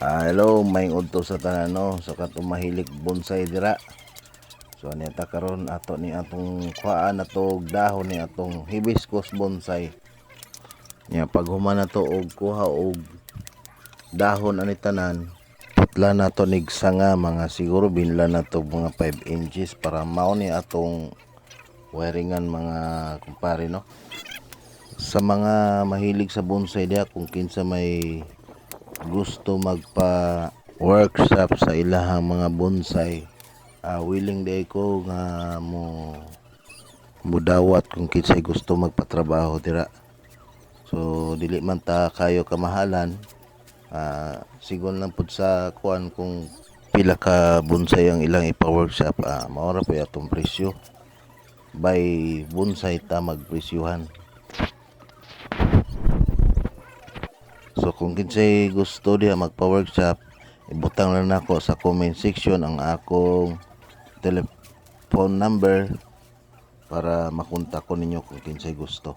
Ah, hello, may udto sa tanan no. So katong mahilig bonsai dira. So nita karon ato ni atong kuhaan ato dahon ni atong hibiscus bonsai. Nya pag human na to og kuha og dahon ani tanan, putla na to nig sanga mga siguro binla na to mga 5 inches para mao ni atong wiringan mga kumpare no. Sa mga mahilig sa bonsai dia kung kinsa may gusto magpa workshop sa ilahang mga bonsai ah, willing day ko nga mo mudawat kung kinsay gusto magpatrabaho dira. So dili man ta kayo kamahalan ah, sigon lang pud sa kuan kung pila ka bonsai ang ilang ipa-workshop ah, maora pa atong presyo. By bonsai ta magpresyuhan So kung kinsay gusto diha magpa-workshop, ibutang lang nako sa comment section ang akong telephone number para makontak ko ninyo kung kinsay gusto.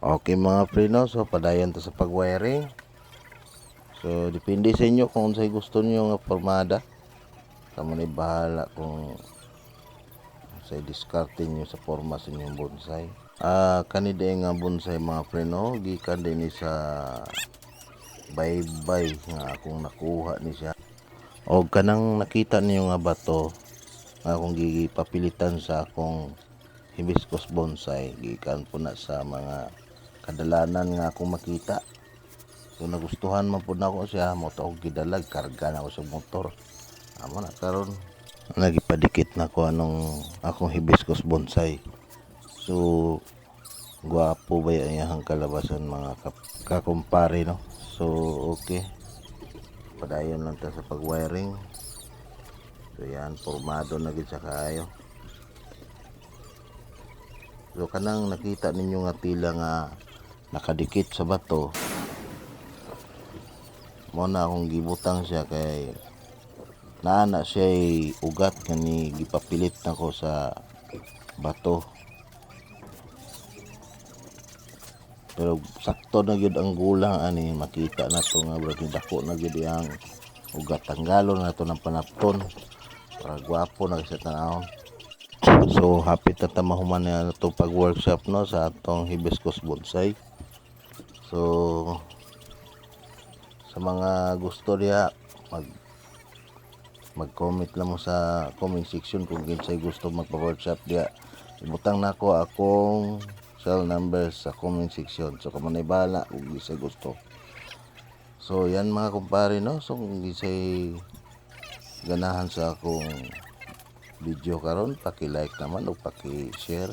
Okay mga prino, so padayon to sa pag-wiring. So depende sa inyo kung unsay gusto niyo nga formada. Kamo ni bahala kung sa diskarte niyo sa forma sa inyong bonsai. Ah, kani nga bonsai mga prino, gikan din sa bye-bye nga akong nakuha ni siya. O kanang nakita niyo nga bato nga akong gigipapilitan sa akong hibiscus bonsai gikan po na sa mga kadalanan nga akong makita. So nagustuhan man po na ako siya mo to gidalag karga na ako sa motor. Amo na karon nagipadikit na ko anong akong hibiscus bonsai. So guwapo ba yung iyang kalabasan mga kakumpare no? So okay. Padayon lang ta sa pag-wiring. So yan formado na gid sa kaayo. So kanang nakita ninyo nga tila nga nakadikit sa bato mo na akong gibutang siya kay naana siya ugat nga ni gipapilit na ko sa bato pero sakto na gyud ang gulang ani makita na to nga bro dako na gyud ang ugat. Tanggalon na to ng panapton. Para gwapo na sa tanawon so happy ta mahuman na to pag workshop no sa atong hibiscus bonsai. So sa mga gusto diya mag mag-comment lang mo sa comment section kung kinsay gusto magpa-workshop diya ibutang nako akong cell number sa comment section. So kung manay bala kung gisay gusto. So yan mga kumpare no? So kung gisay ganahan sa akong video karon paki-like naman o paki-share